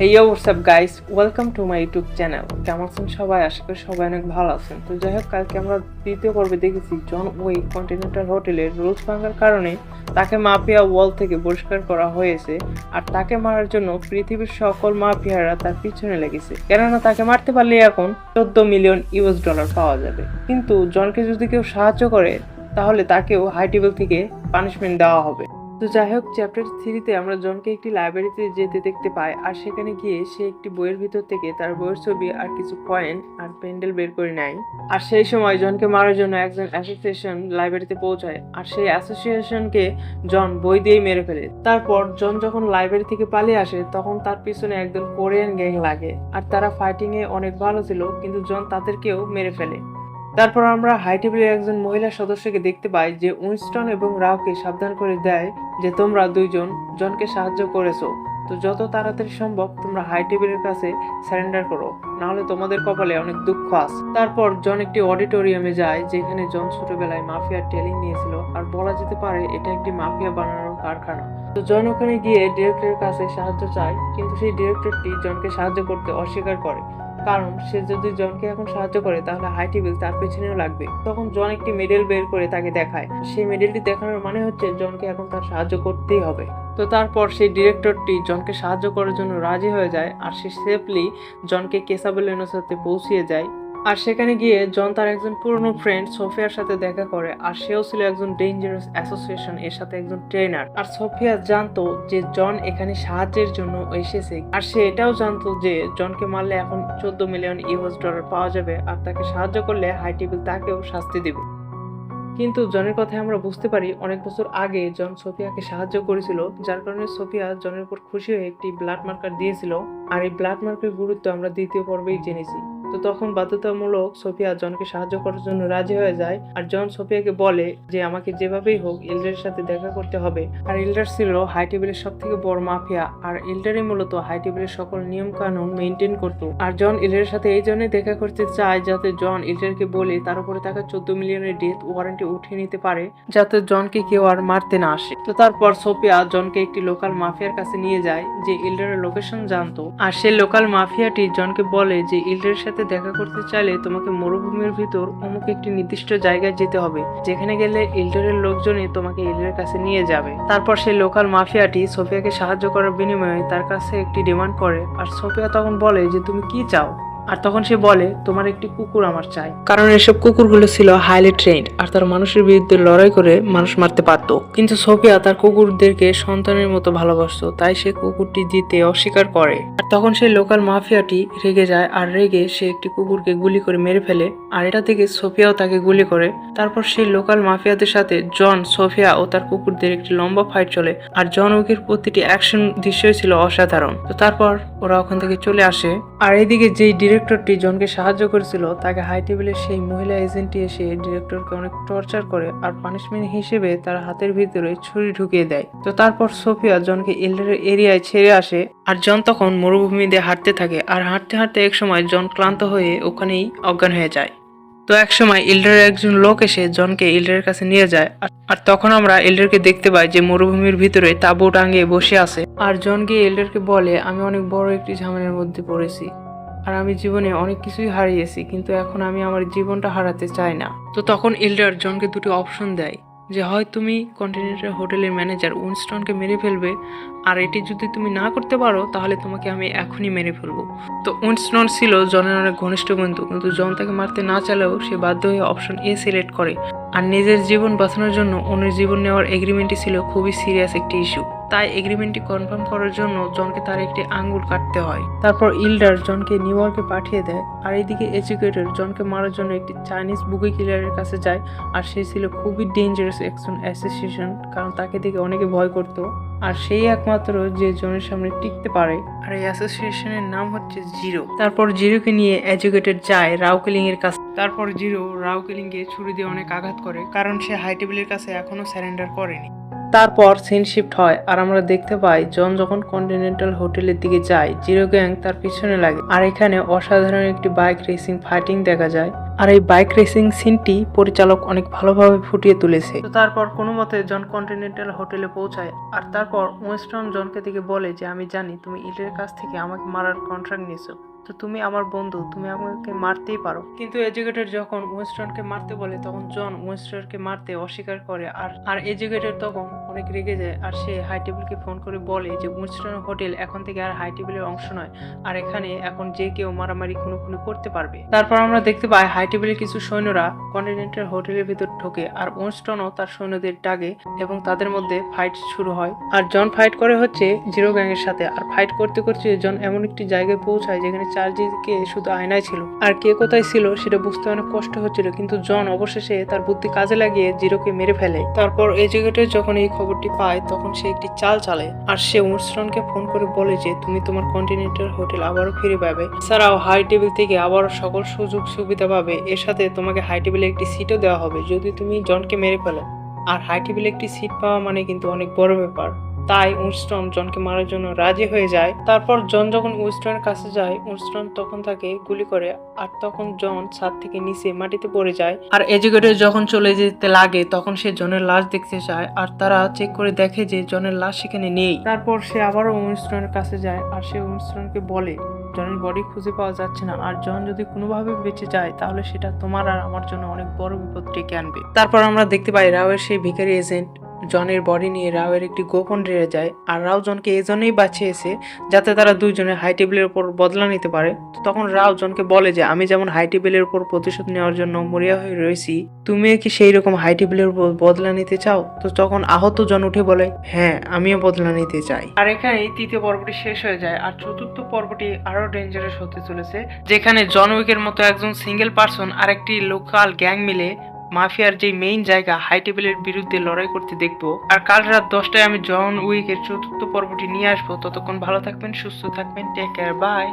এই WhatsApp guys welcome to my YouTube channel কেমন আছেন সবাই? আশা করি সবাই অনেক ভালো আছেন। তো যাই হোক, কালকে আমরা দ্বিতীয় পর্বে দেখেছি জন ওই কন্টিনেন্টাল হোটেলের রুলস ভাঙার কারণে তাকে মাফিয়া ওয়াল থেকে বহিষ্কার করা হয়েছে আর তাকে মারার জন্য পৃথিবীর সকল মাফিয়ারা তার পিছনে লেগেছে। কেননা তাকে মারতে পারলে এখন চোদ্দ মিলিয়ন ইউএস ডলার পাওয়া যাবে। কিন্তু জনকে যদি কেউ সাহায্য করে, তাহলে তাকেও হাই টেবিল থেকে পানিশমেন্ট দেওয়া হবে। তো যাই হোক চ্যাপ্টার থ্রিতে আমরা জনকে একটি লাইব্রেরিতে যেতে দেখতে পাই আর সেখানে গিয়ে সে একটি বইয়ের ভিতর থেকে তার বইয়ের ছবি আর কিছু কয়েন আর প্যান্ডেল বের করে নেয়। আর সেই সময় জনকে মারার জন্য একজন অ্যাসোসিয়েশন লাইব্রেরিতে পৌঁছায় আর সেই অ্যাসোসিয়েশনকে জন বই দিয়েই মেরে ফেলে। তারপর জন যখন লাইব্রেরি থেকে পালিয়ে আসে, তখন তার পিছনে একদম কোরিয়ান গ্যাং লাগে। আর তারা ফাইটিংয়ে অনেক ভালো ছিল, কিন্তু জন তাদেরকেও মেরে ফেলে। তারপর আমরা হাই টেবিলের একজন মহিলা সদস্যকে দেখতে পাই যে উইনস্টন এবং রাওকে সাবধান করে দেয় যে তোমরা দুইজন জনকে সাহায্য করেছ। তো যত তাড়াতাড়ি সম্ভব তোমরা হাই টেবিলের কাছে সারেন্ডার করো, নাহলে তোমাদের কপালে অনেক দুঃখ আছে। তারপর জন একটি অডিটোরিয়ামে যায়, যেখানে জন ছোটবেলায় মাফিয়ার ট্রেনিং নিয়েছিল, আর বলা যেতে পারে এটা একটি মাফিয়া বানানোর কারখানা। তো জন ওখানে গিয়ে ডিরেক্টরের কাছে সাহায্য চায়, কিন্তু সেই ডিরেক্টরটি জনকে সাহায্য করতে অস্বীকার করে। কারণ সে যদি জনকে এখন সাহায্য করে, তাহলে হাই টেবিল তার পেছনেও লাগবে। তখন জন একটি মেডেল বের করে তাকে দেখায়। সেই মেডেলটি দেখানোর মানে হচ্ছে জনকে এখন তার সাহায্য করতেই হবে। তো তারপর সেই ডিরেক্টরটি জনকে সাহায্য করার জন্য রাজি হয়ে যায়, আর সে সেফলি জনকে কেসাবেলেনোসাতে পৌঁছিয়ে যায়। আর সেখানে গিয়ে জন তার একজন পুরনো ফ্রেন্ড সোফিয়ার সাথে দেখা করে, আর সেও ছিল একজন ডেঞ্জারাস অ্যাসোসিয়েশন এর সাথে একজন ট্রেনার আর সোফিয়া জানতো যে জন এখানে সাহায্যের জন্য এসেছে, আর সে এটাও জানতো যে জনকে মারলে এখন চোদ্দ মিলিয়ন ইউএস ডলার পাওয়া যাবে, আর তাকে সাহায্য করলে হাই টেবিল তাকেও শাস্তি দেবে। কিন্তু জনের কথায় আমরা বুঝতে পারি, অনেক বছর আগে জন সোফিয়াকে সাহায্য করেছিল, যার কারণে সোফিয়া জনের উপর খুশি হয়ে একটি ব্লাড মার্কার দিয়েছিল, আর এই ব্লাড মার্কের গুরুত্ব আমরা দ্বিতীয় পর্বেই জেনেছি। তো তখন বাধ্যতামূলক সোফিয়া জনকে সাহায্য করার জন্য রাজি হয়ে যায়। আর জন সোফিয়াকে বলে যে, আমাকে যেভাবেই হোক ইল্ডারের সাথে দেখা করতে হবে। আর ইল্ডার ছিল হাই টেবিলের সব থেকে বড় মাফিয়া। আর ইল্ডারই মূলত হাই টেবিলের সকল নিয়ম কানুন মেনটেন করতো। আর জন ইল্ডারের সাথে এই জন্যই দেখা করতে চায় যাতে জন ইল্ডারকে বলে তার উপরে থাকা চোদ্দ মিলিয়নের ডেথ ওয়ারেন্টি উঠিয়ে নিতে পারে, যাতে জনকে কেউ আর মারতে না আসে। তো তারপর সোফিয়া জনকে একটি লোকাল মাফিয়ার কাছে নিয়ে যায়, যে ইল্ডারের লোকেশন জানতো। আর সেই লোকাল মাফিয়াটি জনকে বলে যে ইল্ডারের সাথে দেখা করতে চাইলে তোমাকে মরুভূমির ভিতর অমুক একটি নির্দিষ্ট জায়গায় যেতে হবে, যেখানে গেলে ইল্ডারের লোকজনই তোমাকে ইল্ডারের কাছে নিয়ে যাবে। তারপর সেই লোকাল মাফিয়াটি সোফিয়াকে সাহায্য করার বিনিময়ে তার কাছে একটি ডিমান্ড করে, আর সোফিয়া তখন বলে যে, তুমি কি চাও? আর তখন সে বলে, তোমার একটি কুকুর আমার চাই। কারণ এসব কুকুরগুলো ছিল হাইলি ট্রেন্ড আর তার মানুষের বিরুদ্ধে লড়াই করে মানুষ মারতে পারত। কিন্তু সোফিয়া তার কুকুরদেরকে সন্তানের মতো ভালোবাসতো, তাই সে কুকুরটি দিতে অস্বীকার করে। আর তখন সেই লোকাল মাফিয়াটি রেগে যায়, আর রেগে সে একটি কুকুরকে গুলি করে মেরে ফেলে, আর এটা থেকে সোফিয়াও তাকে গুলি করে। তারপর সেই লোকাল মাফিয়াদের সাথে জন, সোফিয়া ও তার কুকুরদের একটি লম্বা ফাইট চলে, আর জন উইকের প্রতিটি অ্যাকশন দৃশ্যই ছিল অসাধারণ। তো তারপর ওরা ওখান থেকে চলে আসে। আর এদিকে যেই ডিরেক্টরটি জনকে সাহায্য করেছিল, তাকে হাই টেবিলের সেই মহিলা এজেন্টটি এসে ডিরেক্টরকে অনেক টর্চার করে আর পানিশমেন্ট হিসেবে তার হাতের ভিতরে ছুরি ঢুকিয়ে দেয়। তো তারপর সোফিয়া জনকে এল্ডারের এরিয়ায় ছেড়ে আসে আর জন তখন মরুভূমি দিয়ে হাঁটতে থাকে আর হাঁটতে হাঁটতে এক সময় জন ক্লান্ত হয়ে ওখানেই অজ্ঞান হয়ে যায়। তো এক সময় ইল্ডারের একজন লোক এসে জনকে ইল্ডারের কাছে নিয়ে যায় আর- তখন আমরা এল্ডারকে দেখতে পাই যে মরুভূমির ভিতরে তাঁবু টাঙিয়ে বসে আছে। আর জনকে এল্ডারকে বলে, আমি অনেক বড় একটি ঝামেলার মধ্যে পড়েছি। আর আমি জীবনে অনেক কিছুই হারিয়েছি, কিন্তু এখন আমি আমার জীবনটা হারাতে চাই না। তো তখন এল্ডার জনকে দুটি অপশন দেয়, যে হয় তুমি কন্টিনেন্টাল হোটেলের ম্যানেজার উইনস্টনকে মেরে ফেলবে, আর এটি যদি তুমি না করতে পারো, তাহলে তোমাকে আমি এখনই মেরে ফেলব। তো উইনস্টন ছিল জনের অনেক ঘনিষ্ঠ বন্ধু, কিন্তু জন তাকে মারতে না চালেও সে বাধ্য হয়ে অপশন এ সিলেক্ট করে। আর নিজের জীবন বাঁচানোর জন্য অন্যের জীবন নেওয়ার এগ্রিমেন্টটি ছিল খুবই সিরিয়াস একটি ইস্যু তাই এগ্রিমেন্টটি কনফার্ম করার জন্য জনকে তার একটি আঙ্গুল কাটতে হয়। তারপর ইল্ডার জনকে নিউ ইয়র্কে পাঠিয়ে দেয় আর এইদিকে এজুকেটর জনকে মারার জন্য একটি চাইনিজ বুকি কিলারের কাছে যায় আর সে ছিল খুবই ডেঞ্জারাস একজন অ্যাসোসিয়েশন কারণ তাকে দেখে অনেকে ভয় করতো। আর সেই একমাত্র যে জনের সামনে টিকতে পারে। আর এই অ্যাসোসিয়েশনের নাম হচ্ছে জিরো। তারপর জিরোকে নিয়ে এজুকেটেড যায় রাউকেলিং এর কাছে তারপর জিরো রাউকেলিংকে ছুরি দিয়ে অনেক আঘাত করে কারণ সে হাই টেবিলের কাছে এখনও স্যারেন্ডার করেনি। তারপর সিন শিফট হয় আর আমরা দেখতে পাই জন যখন কন্টিনেন্টাল হোটেলের দিকে যায় জিরো গ্যাং তার পিছনে লাগে। আর এখানে অসাধারণ একটি বাইক রেসিং ফাইটিং দেখা যায়। আর এই বাইক রেসিং সিনটি পরিচালক অনেক ভালোভাবে ফুটিয়ে তুলেছে। তো তারপর কোনো মতে জন কন্টিনেন্টাল হোটেলে পৌঁছায় আর তারপর ওয়েস্টন জনকে দিকে বলে যে আমি জানি তুমি ইটের কাছ থেকে আমাকে মারার কন্ট্রাক্ট নিয়েছো। তো তুমি আমার বন্ধু, তুমি আমাকে মারতেই পারো। কিন্তু এজুকেটর যখন ওয়েস্টনকে মারতে বলে, তখন জন ওয়েস্টনকে মারতে অস্বীকার করে। আর আর এজুকেটর তখন অনেক রেগে যায়। আর সে হাই টেবিলকে ফোন করে বলে যে ওয়েস্টন হোটেল এখন থেকে আর হাই টেবিলের অংশ নয়। আর এখানে এখন যে কেউ মারামারি কোনো কোনো করতে পারবে। তারপর আমরা দেখতে পাই হাই টেবিলের কিছু সৈন্যরা কন্টিনেন্টাল হোটেলের ভিতর ঢোকে। আর ওয়েস্টনও তার সৈন্যদের ডাকে এবং তাদের মধ্যে ফাইট শুরু হয়। আর জন ফাইট করে হচ্ছে জিরো গ্যাংয়ের সাথে। আর ফাইট করতে করতে জন এমন একটি জায়গায় পৌঁছায় যেখানে চারদিকে শুধু আয়নায় ছিল। আর কে কোথায় ছিল সেটা বুঝতে অনেক কষ্ট হচ্ছিল, কিন্তু জন অবশেষে তার বুদ্ধি কাজে লাগিয়ে জিরোকে মেরে ফেলে। তারপর এজুকেটর যখন এই খবরটি পায়, তখন সে একটি চাল চালে আর সে উইনস্টনকে ফোন করে বলে যে, তুমি তোমার কন্টিনেন্টাল হোটেল আবারও ফিরে পাবে। এছাড়াও হাই টেবিল থেকে আবারও সকল সুযোগ সুবিধা পাবে। এর সাথে তোমাকে হাই টেবিলে একটি সিটও দেওয়া হবে, যদি তুমি জনকে মেরে ফেলো। আর হাই টেবিলে একটি সিট পাওয়া মানে কিন্তু অনেক বড় ব্যাপার। তাই উইনস্টন জনকে মারার জন্য রাজি হয়ে যায়। তারপর জন যখন উইনস্টনের কাছে যায় উইনস্টন তখন তাকে গুলি করে আর তখন জন ছাদ থেকে নিচে মাটিতে পড়ে যায়। আর এজুকেটর যখন চলে যেতে লাগে, তখন সে জনের লাশ দেখতে চায় আর তারা চেক করে দেখে যে জনের লাশ সেখানে নেই। তারপর সে আবারও উইনস্টনের কাছে যায় আর সে উইনস্টনকে বলে, জনের বডি খুঁজে পাওয়া যাচ্ছে না। আর জন যদি কোনোভাবে বেঁচে যায়, তাহলে সেটা তোমার আর আমার জন্য অনেক বড় বিপদ ডেকে আনবে। তারপর আমরা দেখতে পাই রাওয়ের সেই ভিখারি এজেন্ট জনের বডি নিয়ে রাওয়ের একটি গোপন রেড়ে যায়, আর রাও জনকে এই জন্যই বাঁচিয়েছে যাতে তারা দুইজনে হাই টেবিলের উপর বদলা নিতে পারে। তো তখন রাও জনকে বলে যে, আমি যেমন হাই টেবিলের উপর প্রতিশোধ নেওয়ার জন্য মরিয়া হয়ে রয়েছি তুমিও কি সেই রকম হাই টেবিলের উপর বদলা নিতে চাও? তো তখন আহত জন উঠে বলে হ্যাঁ আমিও বদলা নিতে চাই। আর এখানেই তৃতীয় পর্বটি শেষ হয়ে যায়, আর চতুর্থ পর্বটি আরও ডেঞ্জারাস হতে চলেছে, যেখানে জন উইকের মতো একজন সিঙ্গেল পার্সন আর একটি লোকাল গ্যাং মিলে মাফিয়ার যে মেইন জায়গা হাই টেবিলের বিরুদ্ধে লড়াই করতে দেখব। আর কাল রাত দশটায় আমি জন উইকের চতুর্থ পর্বটি নিয়ে আসব। ততক্ষণ ভালো থাকবেন, সুস্থ থাকবেন টেক কেয়ার বাই